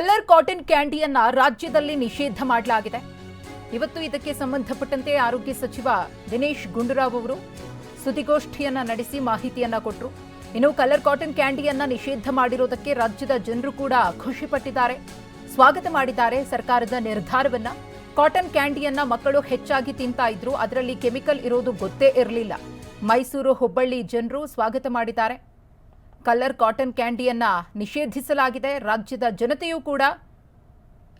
Colour cotton ಕ್ಯಾಂಡಿಯನ್ನ ರಾಜ್ಯದಲ್ಲಿ ನಿಷೇಧ ಮಾಡಲಾಗಿದೆ. ಇವತ್ತು ಇದಕ್ಕೆ ಸಂಬಂಧಪಟ್ಟಂತೆ ಆರೋಗ್ಯ ಸಚಿವ ದಿನೇಶ್ ಗುಂಡೂರಾವ್ ಅವರು ಸುದ್ದಿಗೋಷ್ಠಿಯನ್ನ ನಡೆಸಿ ಮಾಹಿತಿಯನ್ನ ಕೊಟ್ಟರು ಇನ್ನು ಕಲರ್ ಕಾಟನ್ ಕ್ಯಾಂಡಿಯನ್ನ ನಿಷೇಧ ಮಾಡಿರೋದಕ್ಕೆ ರಾಜ್ಯದ ಜನರು ಕೂಡ ಖುಷಿಪಟ್ಟಿದ್ದಾರೆ. ಸ್ವಾಗತ ಮಾಡಿದ್ದಾರೆ ಸರ್ಕಾರದ ನಿರ್ಧಾರವನ್ನ. ಕಾಟನ್ ಕ್ಯಾಂಡಿಯನ್ನ ಮಕ್ಕಳು ಹೆಚ್ಚಾಗಿ ತಿಂತಾ ಇದ್ರು. ಅದರಲ್ಲಿ ಕೆಮಿಕಲ್ ಇರೋದು ಗೊತ್ತೇ ಇರಲಿಲ್ಲ. ಮೈಸೂರು ಹುಬ್ಬಳ್ಳಿ ಜನರು ಸ್ವಾಗತ ಮಾಡಿದ್ದಾರೆ. ಕಲರ್ ಕಾಟನ್ ಕ್ಯಾಂಡಿಯನ್ನ ನಿಷೇಧಿಸಲಾಗಿದೆ. ರಾಜ್ಯದ ಜನತೆಯೂ ಕೂಡ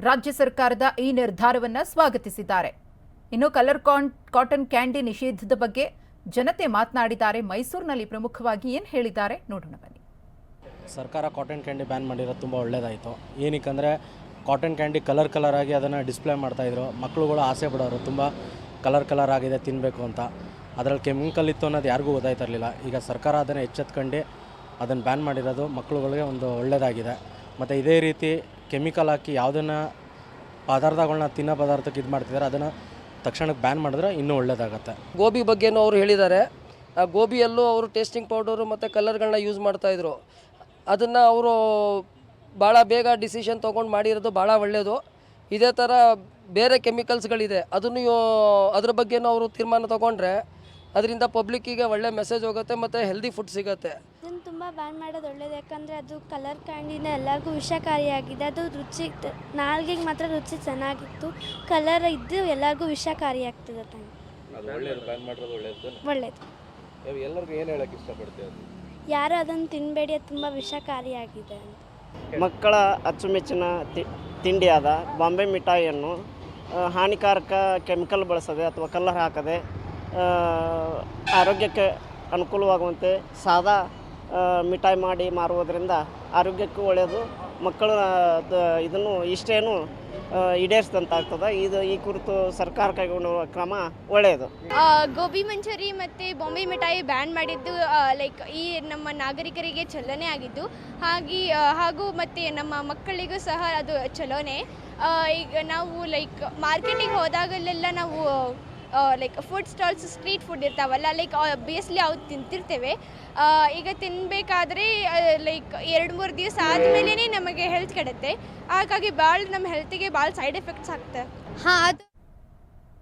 ರಾಜ್ಯ ಸರ್ಕಾರದ ಈ ನಿರ್ಧಾರವನ್ನ ಸ್ವಾಗತಿಸಿದ್ದಾರೆ. ಇನ್ನು ಕಲರ್ ಕಾನ್, ಕಾಟನ್ ಕ್ಯಾಂಡಿ ನಿಷೇಧದ ಬಗ್ಗೆ ಜನತೆ ಮಾತನಾಡಿದ್ದಾರೆ. ಮೈಸೂರಿನಲ್ಲಿ ಪ್ರಮುಖವಾಗಿ ಏನು ಹೇಳಿದ್ದಾರೆ ನೋಡೋಣ ಬನ್ನಿ. ಸರ್ಕಾರ ಕಾಟನ್ ಕ್ಯಾಂಡಿ ಬ್ಯಾನ್ ಮಾಡಿರೋದು ತುಂಬ ಒಳ್ಳೇದಾಯಿತು. ಏನಕ್ಕಂದರೆ ಕಾಟನ್ ಕ್ಯಾಂಡಿ ಕಲರ್ ಕಲರ್ ಆಗಿ ಅದನ್ನು ಡಿಸ್ಪ್ಲೇ ಮಾಡ್ತಾಯಿದ್ರು ಮಕ್ಕಳುಗಳು ಆಸೆ ಪಡೋರು. ತುಂಬ ಕಲರ್ ಕಲರ್ ಆಗಿದೆ ತಿನ್ನಬೇಕು ಅಂತ. ಅದರಲ್ಲಿ ಕೆಮಿಕಲ್ ಇತ್ತು ಅನ್ನೋದು ಯಾರಿಗೂ ಗೊತ್ತಾಯ್ತಿರಲಿಲ್ಲ ಈಗ ಸರ್ಕಾರ ಅದನ್ನು ಎಚ್ಚೆತ್ಕೊಂಡು ಅದನ್ನು ಬ್ಯಾನ್ ಮಾಡಿರೋದು ಮಕ್ಕಳುಗಳಿಗೆ ಒಂದು ಒಳ್ಳೆಯದಾಗಿದೆ ಮತ್ತು ಇದೇ ರೀತಿ ಕೆಮಿಕಲ್ ಹಾಕಿ ಯಾವುದನ್ನು ಪದಾರ್ಥಗಳನ್ನ ತಿನ್ನೋ ಪದಾರ್ಥಕ್ಕೆ ಇದು ಮಾಡ್ತಿದ್ದಾರೆ ಅದನ್ನು ತಕ್ಷಣಕ್ಕೆ ಬ್ಯಾನ್ ಮಾಡಿದ್ರೆ ಇನ್ನೂ ಒಳ್ಳೆಯದಾಗತ್ತೆ ಗೋಬಿ ಬಗ್ಗೆನೂ ಅವರು ಹೇಳಿದ್ದಾರೆ. ಆ ಗೋಬಿಯಲ್ಲೂ ಅವರು ಟೇಸ್ಟಿಂಗ್ ಪೌಡರು ಮತ್ತು ಕಲರ್ಗಳನ್ನ ಯೂಸ್ ಮಾಡ್ತಾಯಿದ್ರು ಅದನ್ನು ಅವರು ಭಾಳ ಬೇಗ ಡಿಸಿಷನ್ ತೊಗೊಂಡು ಮಾಡಿರೋದು ಭಾಳ ಒಳ್ಳೆಯದು ಇದೇ ಥರ ಬೇರೆ ಕೆಮಿಕಲ್ಸ್ಗಳಿದೆ ಅದನ್ನು ಅದ್ರ ಬಗ್ಗೆನೂ ಅವರು ತೀರ್ಮಾನ ತೊಗೊಂಡ್ರೆ ಅದರಿಂದ ಪಬ್ಲಿಕ್ಕಿಗೆ ಒಳ್ಳೆ ಮೆಸೇಜ್ ಹೋಗುತ್ತೆ ಮತ್ತು ಹೆಲ್ದಿ ಫುಡ್ ಸಿಗುತ್ತೆ. ಇದನ್ನು ತುಂಬ ಬ್ಯಾನ್ ಮಾಡೋದು ಒಳ್ಳೇದು ಯಾಕಂದರೆ ಅದು ಕಲರ್ ಕ್ಯಾಂಡಿನ ಎಲ್ಲರಿಗೂ ವಿಷಕಾರಿಯಾಗಿದೆ. ಅದು ರುಚಿ ನಾಲ್ಗಿಗೆ ಮಾತ್ರ ರುಚಿ ಚೆನ್ನಾಗಿತ್ತು. ಕಲರ್ ಇದ್ದು ಎಲ್ಲರಿಗೂ ವಿಷಕಾರಿಯಾಗ್ತದೆ ತಾನೆ. ಒಳ್ಳೇದು ಎಲ್ಲರಿಗೂ ಏನು ಹೇಳಕ್ಕೆ ಇಷ್ಟಪಡ್ತೀವಿ ಯಾರು ಅದನ್ನು ತಿನ್ನಬೇಡಿ ಅದು ತುಂಬ ವಿಷಕಾರಿಯಾಗಿದೆ ಅಂತ. ಮಕ್ಕಳ ಅಚ್ಚುಮೆಚ್ಚಿನ ತಿಂಡಿಯಾದ ತಿಂಡಿ ಆದ ಬಾಂಬೆ ಮಿಠಾಯಿಯನ್ನು ಹಾನಿಕಾರಕ ಕೆಮಿಕಲ್ ಬಳಸದೆ ಅಥವಾ ಕಲರ್ ಹಾಕದೆ ಆರೋಗ್ಯಕ್ಕೆ ಅನುಕೂಲವಾಗುವಂತೆ ಸಾದಾ ಮಿಠಾಯಿ ಮಾಡಿ ಮಾರುವುದರಿಂದ ಆರೋಗ್ಯಕ್ಕೂ ಒಳ್ಳೆಯದು, ಮಕ್ಕಳು ಇದನ್ನು ಇಷ್ಟೇನು ಈಡೇರಿಸಿದಂತಾಗ್ತದೆ. ಇದು ಈ ಕುರಿತು ಸರ್ಕಾರ ಕೈಗೊಂಡಿರುವ ಕ್ರಮ ಒಳ್ಳೆಯದು. ಗೋಬಿ ಮಂಚೂರಿ ಮತ್ತು ಬಾಂಬೆ ಮಿಠಾಯಿ ಬ್ಯಾನ್ ಮಾಡಿದ್ದು ಲೈಕ್ ಈ ನಮ್ಮ ನಾಗರಿಕರಿಗೆ ಚಲನೆ ಆಗಿದ್ದು. ಹಾಗೆ ಹಾಗೂ ಮತ್ತು ನಮ್ಮ ಮಕ್ಕಳಿಗೂ ಸಹ ಅದು ಚಲೋನೆ. ಈಗ ನಾವು ಲೈಕ್ ಮಾರ್ಕೆಟಿಗೆ ಹೋದಾಗಲೆಲ್ಲ ನಾವು like food stalls street food ಇರ್ತಾವಲ್ಲ ಲೈಕ್ ಬೇಸ್ಲಿ ಅವು ತಿಂತಿರ್ತೇವೆ. ಈಗ ತಿನ್ನಬೇಕಾದ್ರೆ ಲೈಕ್ ಎರಡು ಮೂರು ದಿವಸ ಆದಮೇಲೆ ನಮಗೆ ಹೆಲ್ತ್ ಕೆಡುತ್ತೆ. ಹಾಗಾಗಿ ಭಾಳ ನಮ್ಮ ಹೆಲ್ತಿಗೆ ಭಾಳ ಸೈಡ್ ಎಫೆಕ್ಟ್ಸ್ ಆಗ್ತವೆ ಹಾಂ, ಅದು